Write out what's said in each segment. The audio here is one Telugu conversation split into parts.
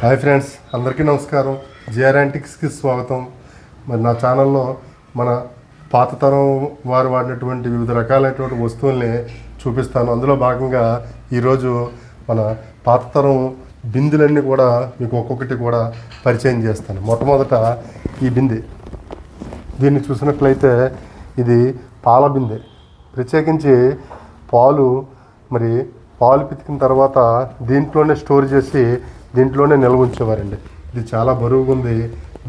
హాయ్ ఫ్రెండ్స్ అందరికీ నమస్కారం. జిఆర్ యాంటిక్స్కి స్వాగతం. మరి నా ఛానల్లో మన పాత తరం వారు వాడినటువంటి వివిధ రకాలైనటువంటి వస్తువుల్ని చూపిస్తాను. అందులో భాగంగా ఈరోజు మన పాత తరం బిందులన్నీ కూడా మీకు ఒక్కొక్కటి కూడా పరిచయం చేస్తాను. మొట్టమొదట ఈ బిందె. దీన్ని చూసినట్లయితే ఇది పాల బిందె. ప్రత్యేకించి పాలు మరి పాలు పితికిన తర్వాత దీంట్లోనే స్టోర్ చేసి దీంట్లోనే నిల్వ ఉంచేవారండి ఇది చాలా బరువుగా ఉంది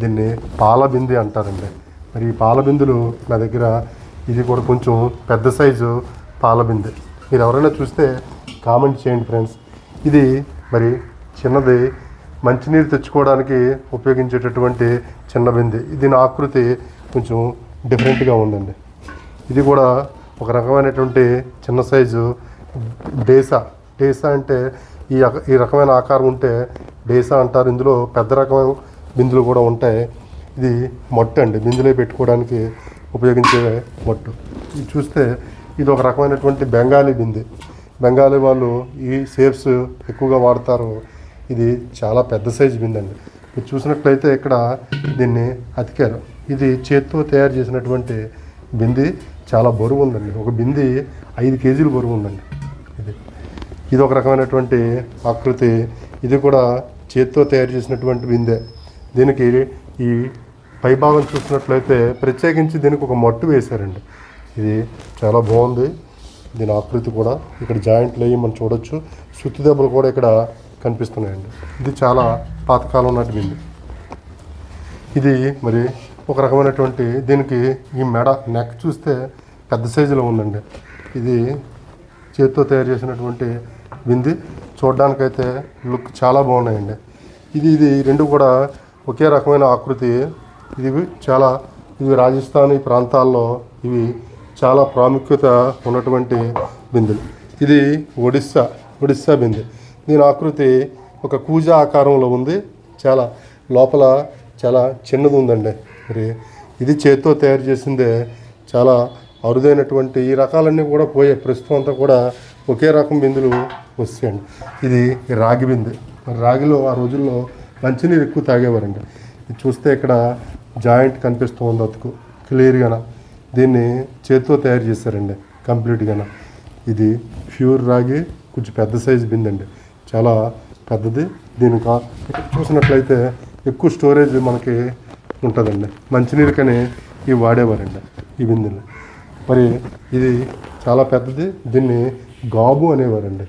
దీన్ని పాలబింది అంటారండి. మరి ఈ పాల బిందులు నా దగ్గర ఇది కూడా కొంచెం పెద్ద సైజు పాల బిందె మీరు ఎవరైనా చూస్తే కామెంట్ చేయండి ఫ్రెండ్స్. ఇది మరి చిన్నది మంచినీరు తెచ్చుకోవడానికి ఉపయోగించేటటువంటి చిన్న బిందె. దీని ఆకృతి కొంచెం డిఫరెంట్గా ఉందండి. ఇది కూడా ఒక రకమైనటువంటి చిన్న సైజు డేసా. డేసా అంటే ఈ ఈ రకమైన ఆకారం ఉంటే డేసా అంటారు. ఇందులో పెద్ద రకమైన బిందులు కూడా ఉంటాయి. ఇది మొట్ట అండి. బిందులో పెట్టుకోవడానికి ఉపయోగించే మొట్టు. ఇది చూస్తే ఇది ఒక రకమైనటువంటి బెంగాలీ బిందె. బెంగాలీ వాళ్ళు ఈ షేప్స్ ఎక్కువగా వాడతారు. ఇది చాలా పెద్ద సైజు బిందె అండి. మీరు చూసినట్లయితే ఇక్కడ దీన్ని అతికారు. ఇది చేత్తో తయారు చేసినటువంటి బింది. చాలా బరువు ఉందండి. ఒక బింది ఐదు కేజీలు బరువు ఉందండి. ఇది ఒక రకమైనటువంటి ఆకృతి. ఇది కూడా చేత్తో తయారు చేసినటువంటి బిందె. దీనికి ఈ పైభాగం చూసినట్లయితే ప్రత్యేకించి దీనికి ఒక మట్టు వేశారండి. ఇది చాలా బాగుంది. దీని ఆకృతి కూడా ఇక్కడ జాయింట్లు అయ్యి మనం చూడొచ్చు. సుత్తి దెబ్బలు కూడా ఇక్కడ కనిపిస్తున్నాయండి. ఇది చాలా పాతకాలం నాటి బింది. ఇది మరి ఒక రకమైనటువంటి దీనికి ఈ మెడ నెక్ చూస్తే పెద్ద సైజులో ఉందండి. ఇది చేతితో తయారు చేసినటువంటి బింది చూడడానికైతే లుక్ చాలా బాగున్నాయండి. ఇది ఇది రెండు కూడా ఒకే రకమైన ఆకృతి. ఇది చాలా ఇవి రాజస్థాన్ ఈ ప్రాంతాల్లో ఇవి చాలా ప్రాముఖ్యత ఉన్నటువంటి బిందులు. ఇది ఒడిస్సా ఒడిస్సా బింది. దీని ఆకృతి ఒక కూజా ఆకారంలో ఉంది. చాలా లోపల చాలా చిన్నది ఉందండి. మరి ఇది చేత్తో తయారు చేసిందే చాలా అరుదైనటువంటి ఈ రకాలన్నీ కూడా పోయే ప్రస్తుతం అంతా కూడా ఒకే రకం బిందులు వస్తాయండి. ఇది రాగి బిందె. రాగిలో ఆ రోజుల్లో మంచినీరు ఎక్కువ తాగేవారండి. ఇది చూస్తే ఇక్కడ జాయింట్ కనిపిస్తూ ఉంది అతుకు. క్లియర్గాన? దీన్ని చేత్తో తయారు చేశారండి కంప్లీట్గాన? ఇది ప్యూర్ రాగి కొంచెం పెద్ద సైజు బిందండి. చాలా పెద్దది. దీనికి చూసినట్లయితే ఎక్కువ స్టోరేజ్ మనకి ఉంటుందండి. మంచినీరుకని ఇవి వాడేవారండి ఈ బిందెలు. మరి ఇది చాలా పెద్దది. దీన్ని గాబు అనేవారండి.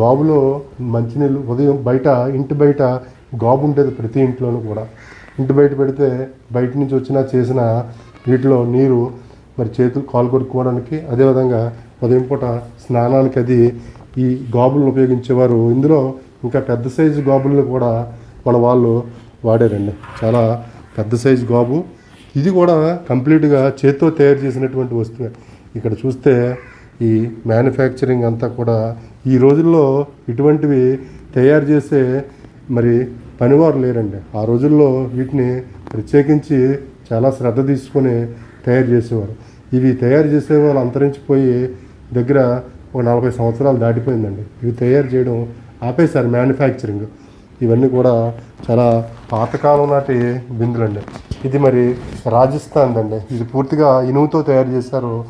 గాబులో మంచినీళ్ళు ఉదయం బయట ఇంటి బయట గాబు ఉండేది ప్రతి ఇంట్లోనూ కూడా. ఇంటి బయట పెడితే బయట నుంచి వచ్చినా చేసిన వీటిలో నీరు మరి చేతులు కాలు కొడుకోవడానికి అదేవిధంగా ఉదయం పూట స్నానానికి అది ఈ గాబులను ఉపయోగించేవారు. ఇందులో ఇంకా పెద్ద సైజు గాబులను కూడా మన వాళ్ళు వాడారండి. చాలా పెద్ద సైజు గాబు. ఇది కూడా కంప్లీట్గా చేత్తో తయారు చేసినటువంటి వస్తువే. ఇక్కడ చూస్తే ఈ మ్యానుఫ్యాక్చరింగ్ అంతా కూడా ఈ రోజుల్లో ఇటువంటివి తయారు చేసే మరి పనివారు లేరండి. ఆ రోజుల్లో వీటిని ప్రత్యేకించి చాలా శ్రద్ధ తీసుకొని తయారు చేసేవారు. ఇవి తయారు చేసే వాళ్ళు అంతరించిపోయి దగ్గర ఒక నలభై సంవత్సరాలు దాటిపోయిందండి. ఇవి తయారు చేయడం ఆపేశారు మ్యానుఫ్యాక్చరింగ్. ఇవన్నీ కూడా చాలా పాతకాలం నాటి బిందులండి. ఇది మరి రాజస్థాన్ అండి. ఇది పూర్తిగా ఇనుముతో తయారు చేశారు.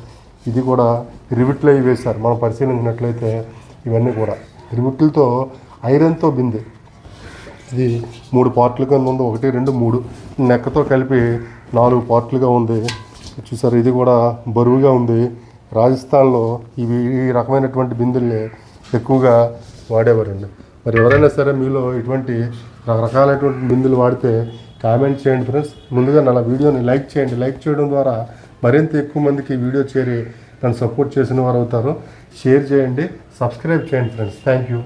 ఇది కూడా రివిట్లు అవి వేశారు. మనం పరిశీలించినట్లయితే ఇవన్నీ కూడా. రివిట్లతో ఐరన్తో బింది. ఇది మూడు పార్ట్లు కింద ఉంది. ఒకటి రెండు మూడు. నెక్కతో కలిపి నాలుగు పార్ట్లుగా ఉంది. చూసారు ఇది కూడా బరువుగా ఉంది. రాజస్థాన్లో ఇవి ఈ రకమైనటువంటి బిందుల్ని ఎక్కువగా వాడేవారండి. మరి ఎవరైనా సరే మీలో ఇటువంటి రకరకాలైనటువంటి బిందులు వాడితే కామెంట్ చేయండి ఫ్రెండ్స్. ముందుగా నా వీడియోని లైక్ చేయండి. లైక్ చేయడం ద్వారా మరింత ఎక్కువ మందికి వీడియో చేరి నన్ను సపోర్ట్ చేసిన వారు అవుతారు. షేర్ చేయండి. సబ్స్క్రైబ్ చేయండి ఫ్రెండ్స్. Thank you